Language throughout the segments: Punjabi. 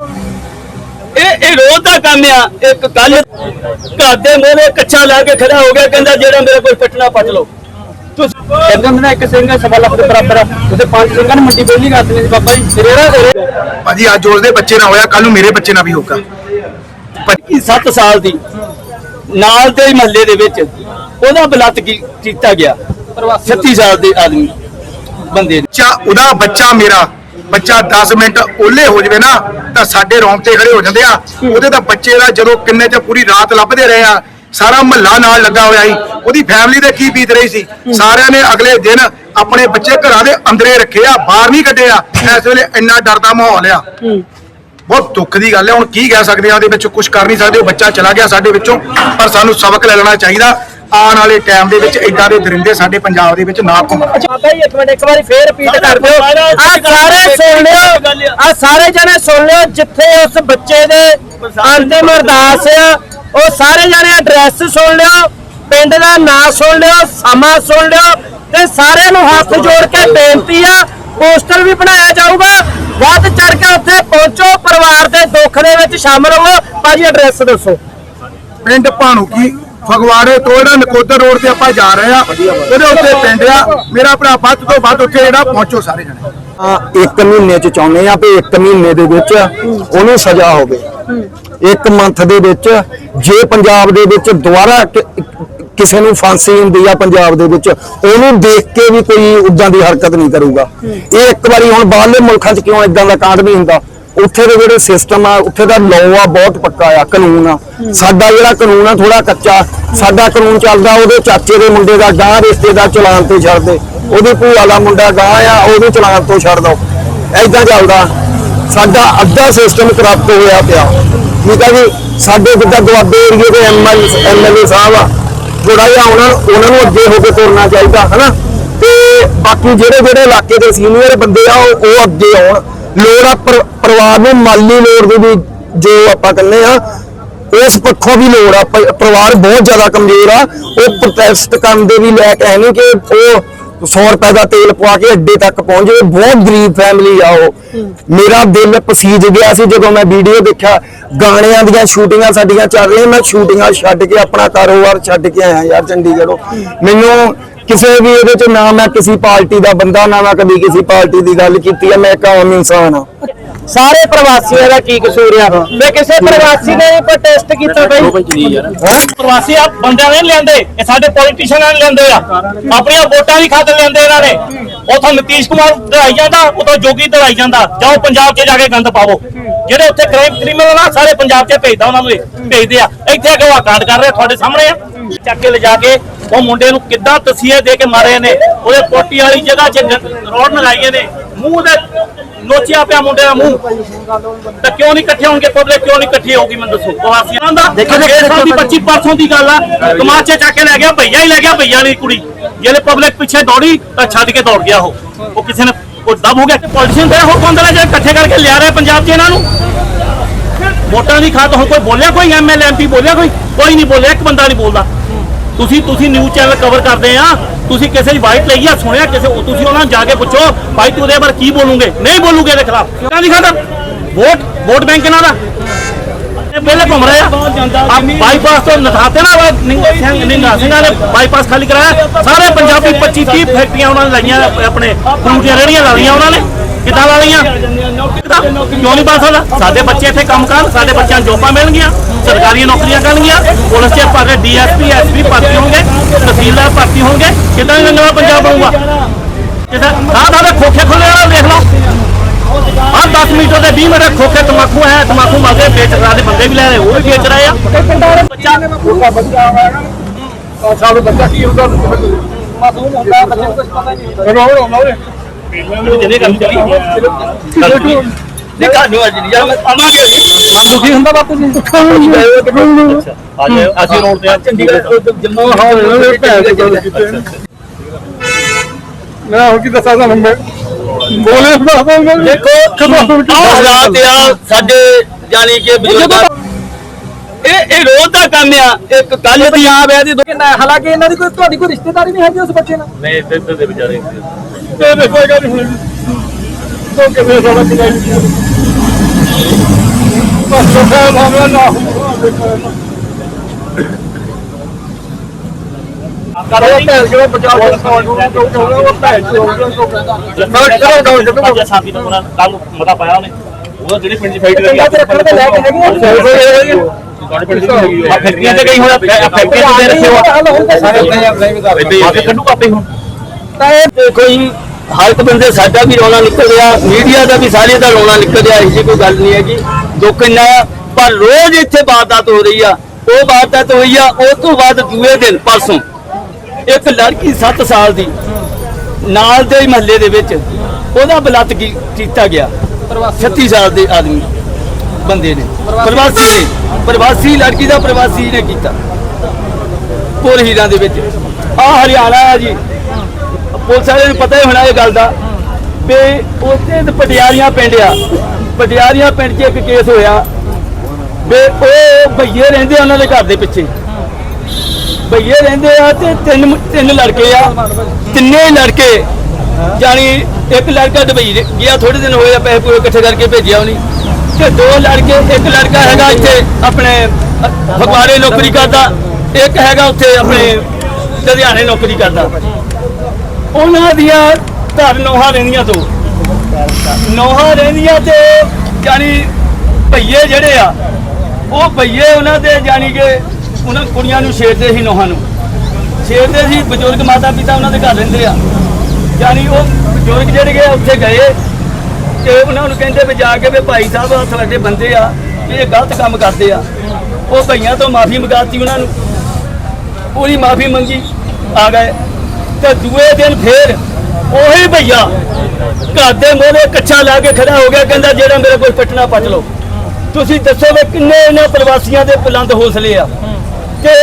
ਇਹ ਇਹ ਰੋਜ਼ ਦਾ ਕੰਮ ਆ। ਇੱਕ ਕੱਲ ਘਰ ਦੇ ਮੋਹਰੇ ਕੱਚਾ ਲਾ ਕੇ ਖੜਾ ਹੋ ਗਿਆ ਕਹਿੰਦਾ ਜਿਹੜਾ ਮੇਰੇ ਕੋਈ ਪਟਣਾ ਪਟ ਲਓ। ਤੁਸੀਂ ਕਹਿੰਦਾ ਮੈਂ ਇੱਕ ਸਿੰਘ ਸਵਾ ਲੱਖ ਦੇ ਬਰਾਬਰ ਆ। ਉਹਦੇ ਪੰਜ ਸਿੰਘਾਂ ਨੇ ਮੰਡੀ ਬੇਲੀ ਕਰ ਦਿੱਤੀ ਸੀ ਬਾਬਾ ਜੀ ਤੇਰੇ ਨਾਲ ਭਾਜੀ ਅੱਜ ਉਸਦੇ ਬੱਚੇ ਨਾਲ ਹੋਇਆ ਕੱਲ ਨੂੰ ਮੇਰੇ ਬੱਚੇ ਨਾਲ ਵੀ ਹੋਊਗਾ। 7 ਸਾਲ ਦੀ ਨਾਲ ਦੇ ਮਹੱਲੇ ਦੇ ਵਿੱਚ ਉਹਦਾ ਬਲਤ ਕੀਤਾ ਗਿਆ? 36 ਸਾਲ ਦੇ ਆਦਮੀ ਬੰਦੇ ਨੇ। ਬੱਚਾ ਉਹਦਾ ਬੱਚਾ ਮੇਰਾ ਬੱਚਾ 10 ਮਿੰਟ ਓਲੇ ਹੋ ਜਵੇ ਨਾ, ਤਾਂ ਸਾਡੇ ਰੌਂਗਟੇ ਖੜੇ ਹੋ ਜਾਂਦੇ ਆ। ਉਹਦੇ ਤਾਂ ਬੱਚੇ ਦਾ ਜਦੋਂ ਕਿੰਨੇ ਚ ਪੂਰੀ ਰਾਤ ਲੱਭਦੇ ਰਹੇ ਆ, ਸਾਰਾ ਮਹੱਲਾ ਨਾਲ ਲੱਗਾ ਹੋਇਆ ਸੀ। ਉਹਦੀ ਫੈਮਿਲੀ ਦੇ ਕੀ ਬੀਤ ਰਹੀ ਸੀ? ਸਾਰਿਆਂ ਨੇ ਅਗਲੇ ਦਿਨ ਆਪਣੇ ਬੱਚੇ ਘਰਾਂ ਦੇ ਅੰਦਰੇ ਰੱਖੇ ਆ, ਬਾਹਰ ਨਹੀਂ ਕੱਢਿਆ ਇਸ ਵੇਲੇ ਇੰਨਾ ਡਰ ਦਾ ਮਾਹੌਲ ਆ। ਬਹੁਤ ਦੁੱਖ ਦੀ ਗੱਲ ਹੈ। ਹੁਣ ਕੀ ਕਹਿ ਸਕਦੇ ਆ? ਉਹਦੇ ਵਿੱਚ ਕੁਝ ਕਰ ਨਹੀਂ ਸਕਦੇ। ਉਹ ਬੱਚਾ ਚਲਾ ਗਿਆ ਸਾਡੇ ਵਿੱਚੋਂ, ਪਰ ਸਾਨੂੰ ਸਬਕ ਲੈ ਲੈਣਾ ਚਾਹੀਦਾ। ਆਉਣ ਵਾਲੇ ਟਾਈਮ ਦੇ ਵਿੱਚ ਇਦਾਂ ਦੇ ਦਰਿੰਦੇ ਸਾਡੇ ਪੰਜਾਬ ਦੇ ਵਿੱਚ ਨਾ ਘੁੰਮਣ। ਬਾਬਾ ਜੀ, ਇੱਕ ਮਿੰਟ, ਇੱਕ ਵਾਰੀ ਫੇਰ ਰਿਪੀਟ ਕਰ ਦਿਓ। ਆ ਸਾਰੇ ਸੁਣ ਲਿਓ। ਆ ਸਾਰੇ ਜਣੇ ਸੁਣ ਲਿਓ, ਜਿੱਥੇ ਉਸ ਬੱਚੇ ਦੇ ਅੰਤਿਮ ਅਰਦਾਸ ਆ, ਉਹ ਸਾਰੇ ਜਣੇ ਐਡਰੈਸ ਸੁਣ ਲਿਓ, ਪਿੰਡ ਦਾ ਨਾਂ ਸੁਣ ਲਿਓ, ਸਮਾਂ ਸੁਣ ਲਿਓ, ਤੇ ਸਾਰਿਆਂ ਨੂੰ ਹੱਥ ਜੋੜ ਕੇ ਬੇਨਤੀ ਆ ਪੋਸਟਰ ਵੀ ਬਣਾਇਆ ਜਾਊਗਾ। ਵੱਧ ਚੜ ਕੇ ਉੱਥੇ ਪਹੁੰਚੋ ਪਰਿਵਾਰ ਦੇ ਦੁੱਖ ਦੇ ਵਿੱਚ ਸ਼ਾਮਲ ਹੋਵੋ ਭਾਜੀ ਐਡਰੈਸ ਦੱਸੋ। ਪਿੰਡ ਭਾਣੂਕੀ ਫਗਵਾੜੇ ਤੋਂ ਜਿਹੜਾ ਨਕੋਦਰ ਰੋਡ ਤੇ ਆਪਾਂ ਜਾ ਰਹੇ ਆ ਉਹਦੇ ਉੱਤੇ ਪਿੰਡ ਆ। ਮੇਰਾ ਭਰਾ ਵੱਧ ਤੋਂ ਵੱਧ ਉੱਥੇ ਜਿਹੜਾ ਪਹੁੰਚੋ ਸਾਰੇ ਜਣੇ। ਆ ਇੱਕ ਮਹੀਨੇ ਚ ਚਾਹੁੰਦੇ ਆ ਵੀ ਇੱਕ ਮਹੀਨੇ ਦੇ ਵਿੱਚ ਉਹਨੂੰ ਸਜ਼ਾ ਹੋਵੇ। ਇੱਕ ਮੰਥ ਦੇ ਵਿੱਚ ਜੇ ਪੰਜਾਬ ਦੇ ਵਿੱਚ ਦੁਬਾਰਾ ਕਿ- ਕਿਸੇ ਨੂੰ ਫਾਂਸੀ ਹੁੰਦੀ ਆ ਪੰਜਾਬ ਦੇ ਵਿੱਚ, ਉਹਨੂੰ ਦੇਖ ਕੇ ਵੀ ਕੋਈ ਉਦਾਂ ਦੀ ਹਰਕਤ ਨਹੀਂ ਕਰੂਗਾ। ਇਹ ਇੱਕ ਵਾਰੀ ਹੁਣ ਬਾਹਰਲੇ ਮੁਲਕਾਂ 'ਚ ਕਿਉਂ ਇਦਾਂ ਦਾ ਕਾਂਡ ਨਹੀਂ ਹੁੰਦਾ? ਉੱਥੇ ਦੇ ਜਿਹੜੇ ਸਿਸਟਮ ਆ, ਉੱਥੇ ਦਾ ਲਾਅ ਆ, ਬਹੁਤ ਪੱਕਾ ਆ, ਕਾਨੂੰਨ ਆ। ਸਾਡਾ ਜਿਹੜਾ ਕਾਨੂੰਨ ਆ ਥੋੜਾ ਕੱਚਾ। ਸਾਡਾ ਕਾਨੂੰਨ ਚੱਲਦਾ, ਉਹਦੇ ਚਾਚੇ ਦੇ ਮੁੰਡੇ ਦਾ ਗਾਂ ਰਿਸ਼ਤੇ ਦਾ ਚਲਾਨ ਤੇ ਛੱਡ ਦੇ। ਉਹਦੇ ਭੂਆ ਦਾ ਮੁੰਡਾ ਗਾਂ ਆ ਉਹਦੇ ਚਲਾਨ ਤੋਂ ਛੱਡ ਦੋ। ਐਦਾਂ ਚੱਲਦਾ। ਸਾਡਾ ਅੱਧਾ ਸਿਸਟਮ ਕਰਪਟ ਹੋਇਆ ਪਿਆ। ਠੀਕ ਆ ਜੀ? ਸਾਡੇ ਜਿੱਦਾਂ ਦੁਆਬੇ ਏਰੀਏ ਦੇ ਐਮਐਲ ਐਮਐਲਏ ਸਾਹਿਬ ਆ ਥੋੜਾ ਜਿਹਾ ਉਹਨਾਂ ਉਹਨਾਂ ਨੂੰ ਅੱਗੇ ਹੋ ਕੇ ਤੁਰਨਾ ਚਾਹੀਦਾ, ਹਨਾ? ਤੇ ਬਾਕੀ ਜਿਹੜੇ ਜਿਹੜੇ ਇਲਾਕੇ ਦੇ ਸੀਨੀਅਰ ਬੰਦੇ ਆ, ਉਹ ਅੱਗੇ ਆਉਣ। ਲੋੜ ਆ ਪਰਿਵਾਰ ਨੂੰ ਮਾਲੀ ਲੋੜ ਦੀ ਵੀ ਜੋ ਆਪਾਂ ਕਹਿੰਦੇ ਆ, ਉਸ ਪੱਖੋਂ ਵੀ ਲੋੜ ਆ। ਪਰਿਵਾਰ ਬਹੁਤ ਜ਼ਿਆਦਾ ਕਮਜ਼ੋਰ ਆ। ਉਹ ਪ੍ਰੋਟੈਸਟ ਕਰਨ ਦੇ ਵੀ ਲੈ ਕੇ ਆਏ ਨੇ ਕਿ ਉਹ 100 ਰੁਪਏ ਦਾ ਤੇਲ ਪਵਾ ਕੇ ਅੱਡੇ ਤੱਕ ਪਹੁੰਚ ਜਾਵੇ। ਬਹੁਤ ਗਰੀਬ ਫੈਮਿਲੀ ਆ ਉਹ। ਮੇਰਾ ਦਿਲ ਪਸੀਜ ਗਿਆ ਸੀ ਜਦੋਂ ਮੈਂ ਵੀਡੀਓ ਦੇਖਿਆ। ਗਾਣਿਆਂ ਦੀਆਂ ਸ਼ੂਟਿੰਗਾਂ ਸਾਡੀਆਂ ਚੱਲ ਰਹੀਆਂ। ਮੈਂ ਸ਼ੂਟਿੰਗਾਂ ਛੱਡ ਕੇ ਆਪਣਾ ਕਾਰੋਬਾਰ ਛੱਡ ਕੇ ਆਇਆ ਯਾਰ ਚੰਡੀਗੜ੍ਹੋਂ। ਮੈਨੂੰ ਕਿਸੇ ਵੀ ਇਹਦੇ ਚ ਨਾ ਮੈਂ ਕਿਸੇ ਪਾਰਟੀ ਦਾ ਬੰਦਾ, ਨਾ ਮੈਂ ਕਦੀ ਕਿਸੇ ਪਾਰਟੀ ਦੀ ਗੱਲ ਕੀਤੀ ਆ। ਮੈਂ ਇੱਕ ਆਮ ਇਨਸਾਨ ਆ। ਸਾਰੇ ਪ੍ਰਵਾਸੀਆਂ ਦਾ ਕੀ ਕਸੂਰ ਆ? ਵੇ ਕਿਸੇ ਪ੍ਰਵਾਸੀ ਨੇ ਵੀ ਪ੍ਰੋਟੈਸਟ ਕੀਤਾ ਬਈ? ਪ੍ਰਵਾਸੀ ਆ ਬੰਦਿਆਂ ਨੇ ਲੈਂਦੇ ਇਹ ਸਾਡੇ ਪੋਲੀਟੀਸ਼ੀਅਨਾਂ ਨੇ ਲੈਂਦੇ ਆ। ਆਪਣੀਆਂ ਵੋਟਾਂ ਦੀ ਖਾਤਰ ਲੈਂਦੇ ਇਹਨਾਂ ਨੇ। ਉਥੋਂ ਨਿਤੀਸ਼ ਕੁਮਾਰ ਦੜਾਈ ਜਾਂਦਾ ਉਥੋਂ ਜੋਗੀ ਦੜਾਈ ਜਾਂਦਾ। ਜਾਓ ਪੰਜਾਬ 'ਚ ਜਾ ਕੇ ਗੰਦ ਪਾਵੋ। ਜਿਹੜੇ ਉੱਥੇ ਕ੍ਰਾਈਮ ਕ੍ਰਿਮੀਨਲ ਆ ਸਾਰੇ ਪੰਜਾਬ 'ਚ ਭੇਜਦਾ ਉਹਨਾਂ ਨੂੰ ਇਹ, ਭੇਜਦੇ ਆ। ਇੱਥੇ ਆ ਕੇ ਉਹ ਕਾਂਡ ਕਰ ਰਹੇ ਤੁਹਾਡੇ ਸਾਹਮਣੇ ਆ। ਚੱਕ ਕੇ ਲਿਜਾ ਕੇ ਉਹ ਮੁੰਡੇ ਨੂੰ ਕਿੱਦਾਂ ਤਸੀਹੇ ਦੇ ਕੇ ਮਾਰੇ ਨੇ? ਉਹਦੇ ਪੋਟੀ ਵਾਲੀ ਜਗ੍ਹਾ 'ਚ ਰੋਡ ਲਗਾਈਏ ਨੇ। ਮੂੰਹ ਦੇ ਨੋਚਿਆ ਪਿਆ ਮੁੰਡੇ ਦਾ ਮੂੰਹ। ਤਾਂ ਕਿਉਂ ਨਹੀਂ ਇਕੱਠੇ ਹੋਣਗੇ? ਪਬਲਿਕ ਕਿਉਂ ਨਹੀਂ ਇਕੱਠੀ ਹੋਊਗੀ? ਮੈਨੂੰ ਦੱਸੋ। ਪ੍ਰਵਾਸੀਆਂ ਦਾ। ਦੇਖੋ ਦੇਖੋ ਦੀ 25 ਪਰਸੋਂ ਦੀ ਗੱਲ ਆ। ਤਮਾਚੇ ਚੱਕ ਕੇ ਲੈ ਗਿਆ ਭਈਆ ਹੀ ਲੈ ਗਿਆ ਭਈਆ ਵਾਲੀ ਕੁੜੀ। ਜਿਹੜੇ ਪਬਲਿਕ ਪਿੱਛੇ ਦੌੜੀ ਤਾਂ ਛੱਡ ਕੇ ਦੌੜ ਗਿਆ ਉਹ। ਉਹ ਕਿਸੇ ਨੇ ਉਹ ਦਬ ਹੋ ਗਿਆ ਪੋਲੀਟੀਸ਼ੀਅਨ ਤੇ ਹੋਰ ਕੌਣ ਜਿਹੜੇ ਇਕੱਠੇ ਕਰਕੇ ਲਿਆ ਰਹੇ ਪੰਜਾਬ 'ਚ ਇਹਨਾਂ ਨੂੰ। ਵੋਟਾਂ ਦੀ ਖਾਤ ਹੁਣ ਕੋਈ ਬੋਲਿਆ ਕੋਈ? ਐਮਐਲਏ ਐਮਪੀ ਬੋਲਿਆ ਕੋਈ? ਕੋਈ ਨਹੀਂ ਬੋਲਿਆ ਇੱਕ ਬੰਦਾ ਨਹੀਂ ਬੋਲਦਾ। ਤੁਸੀਂ ਤੁਸੀਂ ਨਿਊਜ਼ ਚੈਨਲ ਕਵਰ ਕਰਦੇ ਆ। ਤੁਸੀਂ ਕਿਸੇ ਦੀ ਵਾਈਟ ਲਈ ਆ, ਸੁਣਿਆ ਕਿਸੇ ਉਹ, ਤੁਸੀਂ ਉਹਨਾਂ ਨੂੰ ਜਾ ਕੇ ਪੁੱਛੋ ਭਾਈ ਤੂੰ ਉਹਦੇ ਬਾਰੇ ਕੀ ਬੋਲੂਗੇ? ਨਹੀਂ ਬੋਲੂਗੇ ਇਹਦੇ ਖਿਲਾਫ। ਕਿਉਂ ਨਹੀਂ ਖਾਦਾ ਵੋਟ ਵੋਟ ਬੈਂਕ ਇਹਨਾਂ ਦਾ। ਪਹਿਲੇ ਘੁੰਮ ਰਹੇ ਆ। ਬਾਈਪਾਸ ਤੋਂ ਨਥਾਤੇ ਨਾ ਨਿੰਗਾ ਸਿੰਘ ਨਿੰਗਾ ਸਿੰਘਾਂ ਨੇ ਬਾਈਪਾਸ ਖਾਲੀ ਕਰਾਇਆ। ਸਾਰੇ ਪੰਜਾਬੀ 25 30 ਫੈਕਟਰੀਆਂ ਉਹਨਾਂ ਨੇ ਲਾਈਆਂ, ਆਪਣੇ ਫਰੂਟ ਦੀਆਂ ਰੇਹੜੀਆਂ ਲਾਈਆਂ ਉਹਨਾਂ ਨੇ। ਕਿੱਦਾਂ ਲਾ ਕਿਉਂ ਨਹੀਂ ਬਣ ਸਕਦਾ? ਸਾਡੇ ਬੱਚੇ ਇੱਥੇ ਕੰਮ ਕਰਨ, ਸਾਡੇ ਬੱਚਿਆਂ ਨੂੰ ਜੋਬਾਂ ਮਿਲਣਗੀਆਂ, ਸਰਕਾਰੀ ਨੌਕਰੀਆਂ ਕਰਨਗੀਆਂ, ਪੁਲਿਸ ਚ ਭਾਵੇਂ ਡੀਐਸਪੀ, ਐਸਪੀ ਭਰਤੀ ਹੋਣਗੇ, ਤਹਿਸੀਲਦਾਰ ਭਰਤੀ ਹੋਣਗੇ। ਕਿੱਦਾਂ ਨਹੀਂ ਰੰਗਲਾ ਪੰਜਾਬ ਆਊਗਾ? ਕਿੱਦਾਂ? ਆਹ ਦਾ ਖੋਖੇ ਖੁੱਲੇ ਵਾਲਾ ਦੇਖ ਲਓ। ਆਹ 10 ਮੀਟਰ ਦੇ 20 ਮੀਟਰ ਖੋਖੇ ਤਮਾਕੂ ਹੈ, ਤਮਾਕੂ ਮਲਦੇ ਵੇਚ ਰਹੇ ਦੇ ਬੰਦੇ ਵੀ ਲੈ ਰਹੇ ਉਹ ਵੀ ਵੇਚ ਰਹੇ ਆ। ਬੱਚਾ ਜਿਹਨੇ ਕੰਮ ਚਲੀ ਦੇਖਾ ਨੂੰ ਅੱਜ ਨਹੀਂ ਯਾਰ ਆਵਾਂਗੇ ਦੁਖੀ ਹੁੰਦਾ ਬਾਪੂ ਜੀ ਅੱਜ ਅਸੀਂ ਰੋਡ ਤੇ ਆ ਚੰਡੀਗੜ੍ਹ ਜੰਮੂ ਹਾਲ ਮੈਂ ਹੁਣ ਕੀ ਦੱਸਾਂ ਤੁਹਾਨੂੰ ਮੈਂ ਬੋਲੇ ਬਾਬਾ ਦੇਖੋ ਹਾਲਾਤ ਆ ਸਾਡੇ ਜਾਨੀ ਕਿ ਇਹ ਇਹ ਰੋਜ਼ ਦਾ ਕੰਮ ਆ ਇੱਕ ਕੱਲ ਦੀ ਆਪ ਹੈ ਦੀ ਹਾਲਾਂਕਿ ਇਹਨਾਂ ਦੀ ਕੋਈ ਤੁਹਾਡੀ ਕੋਈ ਰਿਸ਼ਤੇਦਾਰੀ ਨਹੀਂ ਹੈਗੀ ਉਸ ਬੱਚੇ ਨਾਲ? ਨਹੀਂ, ਇੱਧਰ ਦੇ ਵਿਚਾਰੇ। ਇਹ ਦੇਖੋ ਇਹ ਗੱਲ ਹੁਣ। ਤੋਂ ਕਿਵੇਂ ਸਾਡਾ ਪੰਜਾਬੀ ਸਾਥੀ ਤੋਂ ਕੱਲ ਮਤਾ ਪਾਇਆ ਉਹਨੇ। ਉਹ ਜਿਹੜੇ ਪਿੰਡ ਦੀ ਫੈਕਟਰੀ ਲੱਗੀ ਤੁਹਾਡੇ ਪਿੰਡ ਦੀ ਹੈਗੀ ਆ। ਫੈਕਟਰੀਆਂ ਤੇ ਗਈ ਹੁਣ ਫੈਕਟਰੀਆਂ ਤੇ ਰੱਖੇ ਹੋ ਆ ਕੇ ਕੱਢੂ ਆਪੇ ਹੁਣ। ਤਾਂ ਇਹ ਦੇਖੋ ਜੀ ਹਰ ਇੱਕ ਬੰਦੇ ਸਾਡਾ ਵੀ ਰੌਲਾ ਨਿਕਲ ਰਿਹਾ ਮੀਡੀਆ ਦਾ ਵੀ ਸਾਰੇ ਦਾ ਰੌਲਾ ਨਿਕਲ ਰਿਹਾ ਇਹੋ ਕੋਈ ਗੱਲ ਨਹੀਂ ਹੈਗੀ। ਦੁੱਖ ਇੰਨਾ ਪਰ ਰੋਜ਼ ਇੱਥੇ ਵਾਰਦਾਤ ਹੋ ਰਹੀ ਆ। ਉਹ ਵਾਰਦਾਤ ਹੋਈ ਆ ਉਸ ਤੋਂ ਬਾਅਦ ਦੂਏ ਦਿਨ ਪਰਸੋਂ ਇੱਕ ਲੜਕੀ 7 ਸਾਲ ਦੀ ਨਾਲ ਦੇ ਮਹੱਲੇ ਦੇ ਵਿੱਚ ਉਹਦਾ ਬਲਤ ਕੀਤਾ ਗਿਆ। 36 ਸਾਲ ਦੇ ਆਦਮੀ ਬੰਦੇ ਨੇ। ਪ੍ਰਵਾਸੀ ਨੇ ਪ੍ਰਵਾਸੀ ਲੜਕੀ ਦਾ ਪ੍ਰਵਾਸੀ ਨੇ ਕੀਤਾ। ਪੁਰ ਹੀਰਾਂ ਦੇ ਵਿੱਚ। ਆ ਹਰਿਆਣਾ ਆ ਜੀ। ਪੁਲਿਸ ਵਾਲਿਆਂ ਨੂੰ ਪਤਾ ਹੀ ਹੋਣਾ ਇਹ ਗੱਲ ਦਾ ਵੀ ਉੱਥੇ ਪਟਿਆਰੀਆਂ ਪਿੰਡ ਆ। ਪਟਿਆਰੀਆਂ ਪਿੰਡ 'ਚ ਇੱਕ ਕੇਸ ਹੋਇਆ ਵੀ ਉਹ ਭਈਏ ਰਹਿੰਦੇ ਆ ਉਹਨਾਂ ਦੇ ਘਰ ਦੇ ਪਿੱਛੇ। ਭਈਏ ਰਹਿੰਦੇ ਆ ਤੇ ਤਿੰਨ ਤਿੰਨ ਲੜਕੇ ਆ। ਤਿੰਨੇ ਲੜਕੇ ਜਾਨੀ ਇੱਕ ਲੜਕਾ ਦੁਬਈ ਗਿਆ ਥੋੜੇ ਦਿਨ ਹੋਏ ਆ ਪੈਸੇ ਪੂਰੇ ਇਕੱਠੇ ਕਰਕੇ ਭੇਜਿਆ ਉਹਨੇ। ਤੇ ਦੋ ਲੜਕੇ ਇੱਕ ਲੜਕਾ ਹੈਗਾ ਇੱਥੇ ਆਪਣੇ ਅ, ਫਗਵਾੜੇ ਨੌਕਰੀ ਕਰਦਾ ਇੱਕ ਹੈਗਾ ਉੱਥੇ ਆਪਣੇ ਲੁਧਿਆਣੇ ਨੌਕਰੀ ਕਰਦਾ। ਉਹਨਾਂ ਦੀਆਂ ਘਰ ਨੋਹਾਂ ਰਹਿੰਦੀਆਂ ਤੋਂ ਨੋਹਾਂ ਰਹਿੰਦੀਆਂ ਤੇ ਜਾਨੀ ਭਈਏ ਜਿਹੜੇ ਆ, ਉਹ ਭਈਏ ਉਹਨਾਂ ਦੇ ਜਾਨੀ ਕਿ ਉਹਨਾਂ ਕੁੜੀਆਂ ਨੂੰ ਛੇੜਦੇ ਸੀ ਨੋਹਾਂ ਨੂੰ। ਛੇੜਦੇ ਸੀ, ਬਜ਼ੁਰਗ ਮਾਤਾ ਪਿਤਾ ਉਹਨਾਂ ਦੇ ਘਰ ਰਹਿੰਦੇ ਆ। ਜਾਨੀ ਉਹ ਬਜ਼ੁਰਗ ਜਿਹੜੇ ਗਏ, ਉੱਥੇ ਗਏ ਤੇ ਉਹਨਾਂ ਨੂੰ ਕਹਿੰਦੇ ਵੀ ਜਾ ਕੇ ਵੀ ਭਾਈ ਸਾਹਿਬ, ਆਹ ਤੁਹਾਡੇ ਬੰਦੇ ਆ, ਵੀ ਇਹ ਗਲਤ ਕੰਮ ਕਰਦੇ ਆ। ਉਹ ਭਈਆਂ ਤੋਂ ਮਾਫੀ ਮੰਗਾਤੀ ਉਹਨਾਂ ਨੂੰ। ਪੂਰੀ ਮਾਫੀ ਮੰਗੀ, ਆ ਗਏ। ਤੇ ਦੂਏ ਦਿਨ ਫੇਰ ਉਹੀ ਭਈਆ ਘਰ ਦੇ ਮੋਹਰੇ ਕੱਛਾ ਲਾ ਕੇ ਖੜਾ ਹੋ ਗਿਆ, ਕਹਿੰਦਾ, ਜਿਹੜਾ ਮੇਰੇ ਕੋਲ ਪਟਣਾ ਪੱਟ ਲਓ। ਤੁਸੀਂ ਦੱਸੋ ਵੀ ਕਿੰਨੇ ਇਹਨਾਂ ਪ੍ਰਵਾਸੀਆਂ ਦੇ ਬੁਲੰਦ ਹੌਸਲੇ ਆ। ਕਿ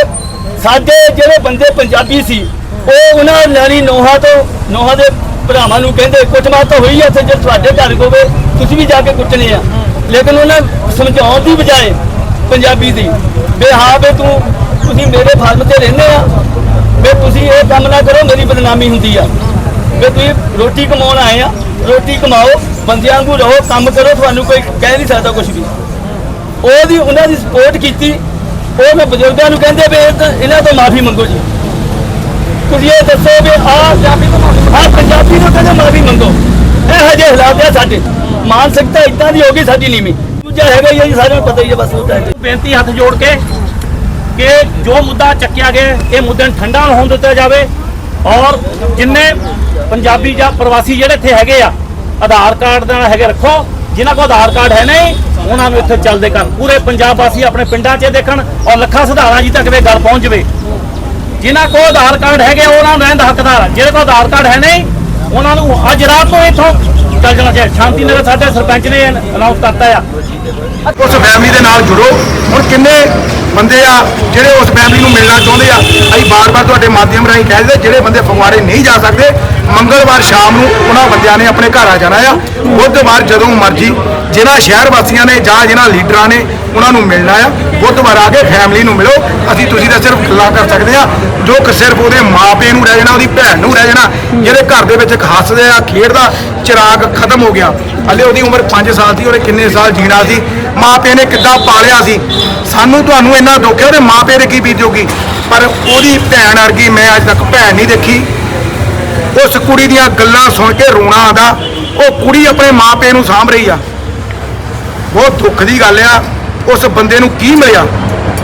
ਸਾਡੇ ਜਿਹੜੇ ਬੰਦੇ ਪੰਜਾਬੀ ਸੀ, ਉਹ ਉਹਨਾਂ ਨਾਲੀ ਨੋਹਾ ਤੋਂ, ਨੋਹਾ ਦੇ ਭਰਾਵਾਂ ਨੂੰ ਕਹਿੰਦੇ, ਕੁੱਟਮਾਰ ਤਾਂ ਹੋਈ ਆ, ਤੇ ਜੇ ਤੁਹਾਡੇ ਘਰ ਹੋਵੇ, ਤੁਸੀਂ ਵੀ ਜਾ ਕੇ ਕੁੱਟਣੇ ਆ। ਲੇਕਿਨ ਉਹਨਾਂ ਸਮਝਾਉਣ ਦੀ ਬਜਾਏ ਪੰਜਾਬੀ ਦੀ ਵੀ ਹਾਂ ਵੀ ਤੂੰ, ਤੁਸੀਂ ਮੇਰੇ ਫਾਰਮ ਤੇ ਰਹਿੰਦੇ ਆ ਵੀ ਤੁਸੀਂ ਇਹ ਕੰਮ ਨਾ ਕਰੋ, ਮੇਰੀ ਬਦਨਾਮੀ ਹੁੰਦੀ ਆ। ਵੀ ਤੁਸੀਂ ਰੋਟੀ ਕਮਾਉਣ ਆਏ ਆ, ਰੋਟੀ ਕਮਾਓ, ਬੰਦਿਆਂ ਵਾਂਗੂ ਰਹੋ, ਕੰਮ ਕਰੋ, ਤੁਹਾਨੂੰ ਕੋਈ ਕਹਿ ਨਹੀਂ ਸਕਦਾ ਕੁਝ ਵੀ। ਉਹਦੀ ਉਹਨਾਂ ਦੀ ਸਪੋਰਟ ਕੀਤੀ, ਉਹ ਮੈਂ ਬਜ਼ੁਰਗਾਂ ਨੂੰ ਕਹਿੰਦੇ ਵੀ ਇਹਨਾਂ ਤੋਂ ਮਾਫੀ ਮੰਗੋ ਜੀ। ਤੁਸੀਂ ਇਹ ਦੱਸੋ ਵੀ ਆਹ ਪੰਜਾਬੀ ਤੋਂ ਆਹ ਪੰਜਾਬੀ ਨੂੰ ਕਹਿੰਦੇ ਮਾਫੀ ਮੰਗੋ। ਇਹ ਹਜੇ ਹਾਲਾਤ ਆ ਸਾਡੇ। ਮਾਨਸਿਕਤਾ ਇਦਾਂ ਦੀ ਹੋ ਗਈ ਸਾਡੀ ਨੀਵੀਂ। ਦੂਜਾ ਹੈਗਾ ਹੀ ਆ ਜੀ, ਸਾਰਿਆਂ ਨੂੰ ਪਤਾ ਹੀ ਹੈ ਬਸ ਉਹ ਤਾਂ ਬੇਨਤੀ ਹੱਥ ਜੋੜ ਕੇ ਕਿ ਜੋ ਮੁੱਦਾ ਚੱਕਿਆ ਗਿਆ, ਇਹ ਮੁੱਦੇ ਨੂੰ ਠੰਡਾ ਹੋਣ ਦਿੱਤਾ ਜਾਵੇ ਔਰ ਜਿੰਨੇ ਪੰਜਾਬੀ ਜਾਂ ਪ੍ਰਵਾਸੀ ਜਿਹੜੇ ਇੱਥੇ ਹੈਗੇ ਆ, ਆਧਾਰ ਕਾਰਡ ਦਾ ਹੈਗੇ ਰੱਖੋ, ਜਿਨ੍ਹਾਂ ਕੋਲ ਆਧਾਰ ਕਾਰਡ ਹੈ ਨਹੀਂ, ਉਹਨਾਂ ਨੂੰ ਇੱਥੇ ਚੱਲਦੇ ਕਰਨ। ਪੂਰੇ ਪੰਜਾਬ ਵਾਸੀ ਆਪਣੇ ਪਿੰਡਾਂ 'ਚ ਦੇਖਣ ਔਰ ਲੱਖਾਂ ਸੁਧਾਰਾਂ ਜੀ ਤੱਕ ਵੀ ਗੱਲ ਪਹੁੰਚ ਜਵੇ। ਜਿਨ੍ਹਾਂ ਕੋਲ ਆਧਾਰ ਕਾਰਡ ਹੈਗੇ, ਉਹਨਾਂ ਨੂੰ ਰਹਿਣ ਦਾ ਹੱਕਦਾਰ ਆ। ਜਿਹਦੇ ਕੋਲ ਆਧਾਰ ਕਾਰਡ ਹੈ ਨਹੀਂ, ਉਹਨਾਂ ਨੂੰ ਅੱਜ ਰਾਤ ਤੋਂ ਇੱਥੋਂ ਚੱਲ ਜਾਣਾ ਚਾਹੀਦਾ। ਸ਼ਾਂਤੀ ਨਗਰ ਸਾਡੇ ਸਰਪੰਚ ਨੇ ਅਨਾਉਂਸ ਕਰਤਾ ਆ। ਉਸ ਫੈਮਿਲੀ ਦੇ ਨਾਲ ਜੁੜੋ। ਹੁਣ ਕਿੰਨੇ ਬੰਦੇ ਆ ਜਿਹੜੇ ਉਸ ਫੈਮਿਲੀ ਨੂੰ ਮਿਲਣਾ ਚਾਹੁੰਦੇ ਆ, ਅਸੀਂ ਬਾਰ-ਬਾਰ ਤੁਹਾਡੇ ਮਾਧਿਅਮ ਰਾਹੀਂ ਕਹਿ ਦਿੰਦੇ ਜਿਹੜੇ ਬੰਦੇ ਫਗਵਾੜੇ ਨਹੀਂ ਜਾ ਸਕਦੇ, ਮੰਗਲਵਾਰ ਸ਼ਾਮ ਨੂੰ ਉਹਨਾਂ ਬੰਦਿਆਂ ਨੇ ਆਪਣੇ ਘਰ ਆ ਜਾਣਾ ਆ, ਬੁੱਧਵਾਰ ਜਦੋਂ ਮਰਜ਼ੀ ਜਿਨ੍ਹਾਂ ਸ਼ਹਿਰ ਵਾਸੀਆਂ ਨੇ ਜਾਂ ਜਿਨ੍ਹਾਂ ਲੀਡਰਾਂ ਨੇ ਉਹਨਾਂ ਨੂੰ ਮਿਲਣਾ ਆ, ਬੁੱਧਵਾਰ ਆ ਕੇ ਫੈਮਿਲੀ ਨੂੰ ਮਿਲੋ। ਅਸੀਂ ਤੁਸੀਂ ਤਾਂ ਸਿਰਫ ਗੱਲਾਂ ਕਰ ਸਕਦੇ ਆ, ਜੋ ਕਿ ਸਿਰਫ ਉਹਦੇ ਮਾਪੇ ਨੂੰ ਰਹਿ ਜਾਣਾ, ਉਹਦੀ ਭੈਣ ਨੂੰ ਰਹਿ ਜਾਣਾ, ਜਿਹੜੇ ਘਰ ਦੇ ਵਿੱਚ ਇੱਕ ਹੱਸਦੇ ਆ, ਖੇਡਦਾ, ਚਿਰਾਗ ਖਤਮ ਹੋ ਗਿਆ। ਹਲੇ ਉਹਦੀ ਉਮਰ 5 ਸਾਲ ਸੀ ਉਹਨੇ ਕਿੰਨੇ ਸਾਲ ਜੀਣਾ ਸੀ ਮਾਪੇ ਨੇ ਕਿੱਦਾਂ ਪਾਲਿਆ ਸੀ? ਸਾਨੂੰ ਤੁਹਾਨੂੰ ਇੰਨਾ ਦੁੱਖ ਹੈ, ਉਹਦੇ ਮਾਪੇ ਦੇ ਕੀ ਬੀਤੂਗੀ ਪਰ ਉਹਦੀ ਭੈਣ ਵਰਗੀ ਮੈਂ ਅੱਜ ਤੱਕ ਭੈਣ ਨਹੀਂ ਦੇਖੀ। ਉਸ ਕੁੜੀ ਦੀਆਂ ਗੱਲਾਂ ਸੁਣ ਕੇ ਰੋਣਾ ਆਉਂਦਾ, ਉਹ ਕੁੜੀ ਆਪਣੇ ਮਾਪੇ ਨੂੰ ਸਾਂਭ ਰਹੀ ਆ। ਬਹੁਤ ਦੁੱਖ ਦੀ ਗੱਲ ਆ। ਉਸ ਬੰਦੇ ਨੂੰ ਕੀ ਮਿਲਿਆ?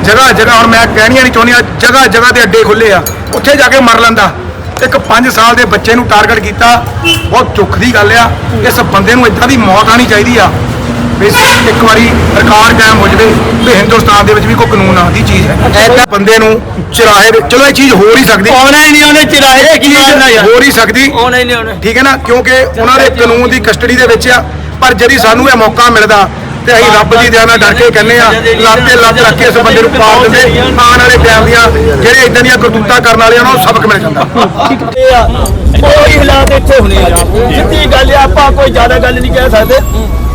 ਜਗ੍ਹਾ ਜਗ੍ਹਾ ਹੁਣ ਮੈਂ ਕਹਿਣੀਆਂ ਨਹੀਂ ਚਾਹੁੰਦੀਆਂ ਜਗ੍ਹਾ ਜਗ੍ਹਾ ਤੇ ਅੱਡੇ ਖੁੱਲੇ ਆ। ਉੱਥੇ ਜਾ ਕੇ ਮਰ ਲੈਂਦਾ। ਇੱਕ 5 ਸਾਲ ਦੇ ਬੱਚੇ ਨੂੰ ਟਾਰਗੇਟ ਕੀਤਾ। ਬਹੁਤ ਦੁੱਖ ਦੀ ਗੱਲ ਆ। ਇਸ ਬੰਦੇ ਨੂੰ ਇਦਾਂ ਦੀ ਮੌਤ ਆਣੀ ਚਾਹੀਦੀ ਆ। ਵੀ ਇੱਕ ਵਾਰੀ ਸਰਕਾਰ ਕਾਇਮ ਹੋ ਜਵੇ ਵੀ ਹਿੰਦੁਸਤਾਨ ਦੇ ਵਿੱਚ ਵੀ ਕੋਈ ਕਾਨੂੰਨ ਆਂ ਦੀ ਚੀਜ਼ ਹੈ। ਐਦਾਂ ਬੰਦੇ ਨੂੰ ਚਰਾਹੇ ਦੇ ਚਲੋ ਇਹ ਚੀਜ਼ ਹੋ ਨਹੀਂ ਸਕਦੀ। ਆਉਣਾ ਹੀ ਨਹੀਂ ਉਹਨੇ ਚਿਰਾਏ ਤੇ ਕੀ ਕਰਨਾ ਯਾਰ? ਹੋ ਨਹੀਂ ਸਕਦੀ। ਆਉਣਾ ਹੀ ਨਹੀਂ ਉਹਨੇ। ਠੀਕ ਹੈ ਨਾ? ਕਿਉਂਕਿ ਉਹਨਾਂ ਦੇ ਕਾਨੂੰਨ ਦੀ ਕਸਟਡੀ ਦੇ ਵਿੱਚ ਆ। ਪਰ ਜਿਹੜੀ ਸਾਨੂੰ ਇਹ ਮੌਕਾ ਮਿਲਦਾ ਤੇ ਅਸੀਂ ਰੱਬ ਦੀ ਦਇਆ ਨਾਲ ਡਰ ਕੇ ਕਹਿੰਦੇ ਆ ਲਾਤੇ ਲੱਤ ਰੱਖ ਕੇ ਇਸ ਬੰਦੇ ਨੂੰ ਪਾਲ ਦਿੰਦੇ ਆਉਣ ਵਾਲੇ ਟਾਈਮ ਦੀਆਂ ਜਿਹੜੇ ਇਦਾਂ ਦੀਆਂ ਕਰਤੂਤਾਂ ਕਰਨ ਵਾਲੇ ਉਹਨਾਂ ਨੂੰ ਸਬਕ ਮਿਲ ਜਾਂਦਾ। ਕੋਈ ਹਾਲਾਤ ਇੱਥੇ ਹੋਣੇ ਆ। ਸਿੱਧੀ ਗੱਲ ਆ, ਆਪਾਂ ਕੋਈ ਜ਼ਿਆਦਾ ਗੱਲ ਨਹੀਂ ਕਹਿ ਸਕਦੇ।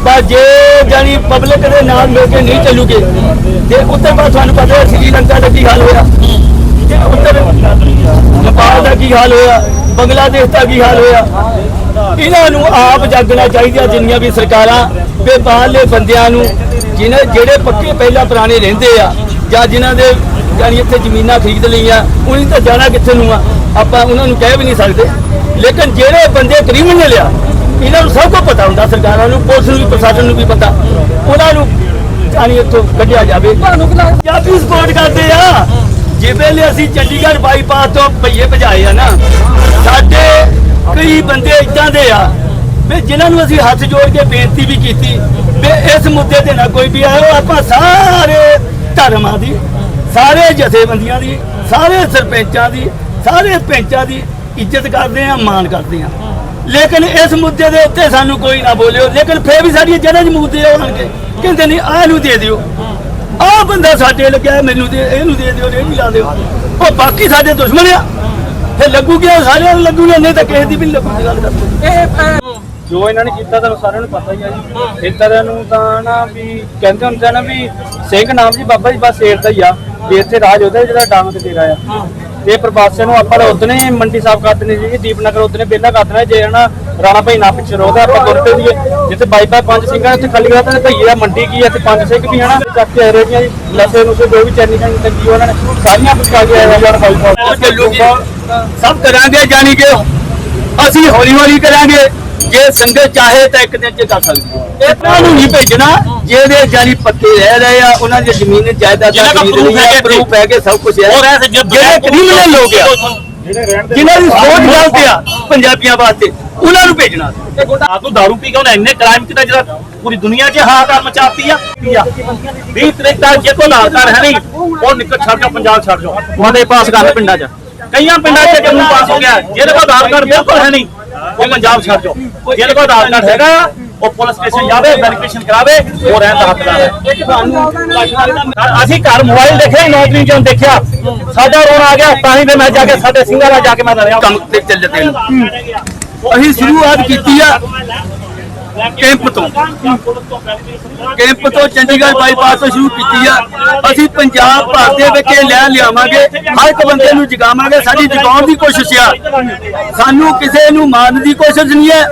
ਪਰ ਜੇ ਜਾਨੀ ਪਬਲਿਕ ਦੇ ਨਾਲ ਮਿਲ ਨਹੀਂ ਚੱਲੂਗੇ, ਤੇ ਉੱਤੇ ਬਾਅਦ ਤੁਹਾਨੂੰ ਪਤਾ ਸ੍ਰੀਲੰਕਾ ਦਾ ਕੀ ਹਾਲ ਹੋਇਆ। ਤੇ ਉੱਤਰ ਨੇਪਾਲ ਦਾ ਕੀ ਹਾਲ ਹੋਇਆ, ਬੰਗਲਾਦੇਸ਼ ਦਾ ਕੀ ਹਾਲ ਹੋਇਆ। ਇਹਨਾਂ ਨੂੰ ਆਪ ਜਾਗਣਾ ਚਾਹੀਦਾ ਜਿੰਨੀਆਂ ਵੀ ਸਰਕਾਰਾਂ ਵੀ ਬਾਹਰਲੇ ਬੰਦਿਆਂ ਨੂੰ ਜਿਹਨੇ ਜਿਹੜੇ ਪੱਕੇ ਪਹਿਲਾਂ ਪੁਰਾਣੇ ਰਹਿੰਦੇ ਆ ਜਾਂ ਜਿਨ੍ਹਾਂ ਦੇ ਜਾਨੀ ਇੱਥੇ ਜ਼ਮੀਨਾਂ ਖਰੀਦ ਲਈਆਂ ਉਹਨਾਂ ਤਾਂ ਜਾਣਾ ਕਿੱਥੇ ਨੂੰ ਆ? ਆਪਾਂ ਉਹਨਾਂ ਨੂੰ ਕਹਿ ਵੀ ਨਹੀਂ ਸਕਦੇ। ਲੇਕਿਨ ਜਿਹੜੇ ਬੰਦੇ ਕ੍ਰਿਮੀਨਲ ਆ ਇਹਨਾਂ ਨੂੰ ਸਭ ਕੁਝ ਪਤਾ ਹੁੰਦਾ ਸਰਕਾਰਾਂ ਨੂੰ ਪੁਲਿਸ ਨੂੰ ਵੀ ਪ੍ਰਸ਼ਾਸਨ ਨੂੰ ਵੀ ਪਤਾ। ਉਹਨਾਂ ਨੂੰ ਜਾਨੀ ਇੱਥੋਂ ਕੱਢਿਆ ਜਾਵੇ। ਪੰਜਾਬੀ ਸਪੋਰਟ ਕਰਦੇ ਆ। ਜਿਵੇਂ ਅਸੀਂ ਚੰਡੀਗੜ੍ਹ ਬਾਈਪਾਸ ਤੋਂ ਭਈਏ ਭਜਾਏ ਆ ਨਾ ਸਾਡੇ ਕਈ ਬੰਦੇ ਇਦਾਂ ਦੇ ਆ ਵੀ ਜਿਨ੍ਹਾਂ ਨੂੰ ਅਸੀਂ ਹੱਥ ਜੋੜ ਕੇ ਬੇਨਤੀ ਵੀ ਕੀਤੀ ਵੀ ਇਸ ਮੁੱਦੇ ਤੇ ਨਾ ਕੋਈ ਵੀ ਆਇਓ। ਆਪਾਂ ਸਾਰੇ ਧਰਮਾਂ ਦੀ, ਸਾਰੇ ਜਥੇਬੰਦੀਆਂ ਦੀ, ਸਾਰੇ ਸਰਪੰਚਾਂ ਦੀ, ਸਾਰੇ ਪੈਂਚਾਂ ਦੀ ਇੱਜ਼ਤ ਕਰਦੇ ਆ ਮਾਣ ਕਰਦੇ ਆ ਲੇਕਿਨ ਇਸ ਮੁੱਦੇ ਦੇ ਉੱਤੇ ਸਾਨੂੰ ਕੋਈ ਨਾ ਬੋਲਿਓ। ਲੇਕਿਨ ਫੇਰ ਵੀ ਸਾਡੀਆਂ ਜਨਾਂ ਚ ਮੁੱਦੇ ਆਉਣ ਕਹਿੰਦੇ ਨਹੀਂ ਆਹ ਨੂੰ ਦੇ ਦਿਓ। ਆਹ ਬੰਦਾ ਸਾਡੇ ਲੱਗਿਆ, ਮੈਨੂੰ ਦੇ ਇਹਨੂੰ ਦੇ ਦਿਓ, ਇਹਨੂੰ ਲਾ ਦਿਓ। ਉਹ ਬਾਕੀ ਸਾਡੇ ਦੁਸ਼ਮਣ ਆ। ਫੇਰ ਲੱਗੂ ਕਿ ਸਾਰਿਆਂ ਨੂੰ ਲੱਗੂ ਨਹੀਂ ਤਾਂ ਕਿਸੇ ਦੀ ਵੀ ਨੀ ਲੱਗੂ ਗੱਲ ਕਰਦੇ ਜੋ ਇਹਨਾਂ ਨੇ ਕੀਤਾ ਤੁਹਾਨੂੰ ਸਾਰਿਆਂ ਨੂੰ ਪਤਾ ਹੀ ਆ ਜੀ। ਇੱਧਰ ਨੂੰ ਤਾਂ ਨਾ ਵੀ ਕਹਿੰਦੇ ਹੁੰਦੇ ਆ ਨਾ ਵੀ ਸਿੰਘ ਨਾਮ ਜੀ ਬਾਬਾ ਜੀ ਬਸ ਦਾ ਹੀ ਆ। ਵੀ ਇੱਥੇ ਰਾਜ ਉਹਦਾ ਜਿਹੜਾ ਡਾਂਗ ਤੇ ਤੇਰਾ ਆ। ਤੇ ਪ੍ਰਵਾਸੀਆਂ ਨੂੰ ਆਪਾਂ ਉਦਨੇ ਮੰਡੀ ਸਾਫ਼ ਕਰ ਦੇਣੀ ਜੀ ਦੀਪਨਗਰ ਉਦਨੇ ਬੇਲਾ ਕਰ ਦੇਣਾ ਜੇ ਹਨਾ ਰਾਣਾ ਭਾਈ ਨਾ ਪਿੱਛੇ ਰੋਦਾ ਆਪਾਂ ਤੁਰ ਪਏ ਦੀਏ ਜਿੱਥੇ ਬਾਈਪਾਸ ਪੰਜ ਸਿੰਘਾਂ ਇੱਥੇ ਖਾਲੀ ਕਰਾ ਤਾਂ ਭਈਏ ਦਾ ਮੰਡੀ ਕੀ ਆ ਇੱਥੇ ਪੰਜ ਸਿੰਘ ਵੀ ਹਨਾ ਚੱਕ ਕੇ ਆ ਰਹੇ ਜੀ। ਲਸੇ ਨੂੰ ਜੋ ਵੀ ਚੈਨੀ ਤੰਗੀ ਉਹਨਾਂ ਨੇ ਸਾਰੀਆਂ ਪੁੱਛਾ ਕੇ ਯਾਰ ਉਹ ਚੱਲੂਗੀ। ਸਭ ਕਰਾਂਗੇ ਜਾਣੀ ਕਿ ਅਸੀਂ ਹੌਲੀ ਹੌਲੀ ਕਰਾਂਗੇ। ਜੇ ਸੰਗਤ ਚਾਹੇ ਤਾਂ ਇੱਕ ਦਿਨ ਚ ਕਰ ਸਕਦੀ। ਇਹਨਾਂ ਨੂੰ ਨਹੀਂ ਭੇਜਣਾ ਜਿਹਦੇ ਜਾਨੀ ਪੱਕੇ ਰਹਿ ਰਹੇ ਆ ਉਹਨਾਂ ਦੀ ਜ਼ਮੀਨ ਜਾਇਦਾਦਾਂ ਦਾ ਪ੍ਰੂਫ ਹੈ ਕਿ ਸਭ ਕੁਝ ਹੈ। ਜਿਹੜੇ ਕ੍ਰਿਮੀਨਲ ਲੋਕ ਆ ਜਿਨ੍ਹਾਂ ਦੀ ਸੋਚ ਗਲਤ ਆ ਪੰਜਾਬੀਆਂ ਵਾਸਤੇ ਉਹਨਾਂ ਨੂੰ ਭੇਜਣਾ। ਆ ਤੂੰ ਦਾਰੂ ਪੀ ਕੇ ਉਹਨੇ ਇੰਨੇ ਕ੍ਰਾਈਮ ਕੀਤਾ ਜਿਹੜਾ ਪੂਰੀ ਦੁਨੀਆ 'ਚ ਹਾਹਾਕਾਰ ਮਚਾਤੀ ਆ 20 ਤਰੀਕ ਤੱਕ ਜੇ ਕੋਈ ਲਾਲਕਾਰ ਹੈ ਨਹੀਂ ਉਹ ਨਿਕਲ ਛੱਡ ਜਾ ਪੰਜਾਬ ਛੱਡ ਜਾ ਉਹਦੇ ਪਾਸ ਕਰ ਪਿੰਡਾਂ 'ਚ। ਕਈਆਂ ਪਿੰਡਾਂ 'ਚ ਕਾਨੂੰਨ ਪਾਸ ਹੋ ਗਿਆ। ਜਿਹਦੇ ਕੋਲ ਆਧਾਰ ਕਾਰਡ ਬਿਲਕੁਲ ਹੈ ਨਹੀਂ। ਉਹ ਪੰਜਾਬ ਛੱਡ ਜਾ ਜਿਹਦੇ ਕੋਲ ਆਧਾਰ ਕਾਰਡ ਹੈਗਾ, ਉਹ ਪੁਲਿਸ ਸਟੇਸ਼ਨ ਜਾਵੇ ਵੈਰੀਫਿਕੇਸ਼ਨ ਕਰਾਵੇ, ਉਹ ਰਹਿਣ ਦਾ ਹੱਕਦਾਰ ਹੈ। ਅਸੀਂ ਘਰ ਮੋਬਾਈਲ ਦੇਖਿਆ ਨੌਕਰੀ ਜਦੋਂ ਦੇਖਿਆ। ਸਾਡਾ ਰੋਣ ਆ ਗਿਆ, ਤਾਂ ਹੀ ਤੇ ਮੈਂ ਜਾ ਕੇ ਸਾਡੇ ਸਿੰਘਾਂ ਦਾ ਜਾ ਕੇ ਮੈਂ ਲੜਿਆ। ਕੰਮ ਤੇ ਚੱਲਦੇ ਨੂੰ। ਅਸੀਂ ਸ਼ੁਰੂਆਤ ਕੀਤੀ ਆ। ਕੈਂਪ ਤੋਂ। ਕੈਂਪ ਤੋਂ ਚੰਡੀਗੜ੍ਹ ਬਾਈਪਾਸ ਤੋਂ ਸ਼ੁਰੂ ਕੀਤੀ ਆ। ਅਸੀਂ ਪੰਜਾਬ ਭਰ ਦੇ ਵਿੱਚ ਇਹ ਲੈ ਲਿਆਵਾਂਗੇ। ਹਰ ਇੱਕ ਬੰਦੇ ਨੂੰ ਜਗਾਵਾਂਗੇ। ਸਾਡੀ ਜਗਾਉਣ ਦੀ ਕੋਸ਼ਿਸ਼ ਆ। ਸਾਨੂੰ ਕਿਸੇ ਨੂੰ ਮਾਰਨ ਦੀ ਕੋਸ਼ਿਸ਼ ਨਹੀਂ ਹੈ।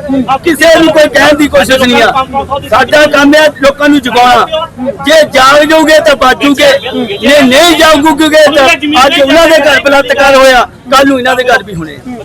ਕਿਸੇ ਨੂੰ ਕੋਈ ਕਹਿਣ ਦੀ ਕੋਸ਼ਿਸ਼ ਨਹੀਂ ਆ। ਸਾਡਾ ਕੰਮ ਹੈ ਲੋਕਾਂ ਨੂੰ ਜਗਾਉਣਾ। ਜੇ ਜਾਗ ਜਾਓਗੇ ਤਾਂ ਬਾਜੂਗੇ। ਜੇ ਨਹੀਂ ਜਾਗੂਗੇ ਤਾਂ ਅੱਜ ਉਹਨਾਂ ਦੇ ਘਰ ਬਲਾਤਕਾਰ ਹੋਇਆ। ਕੱਲ ਨੂੰ ਇਹਨਾਂ ਦੇ ਘਰ ਵੀ ਹੋਣੇ ਆ।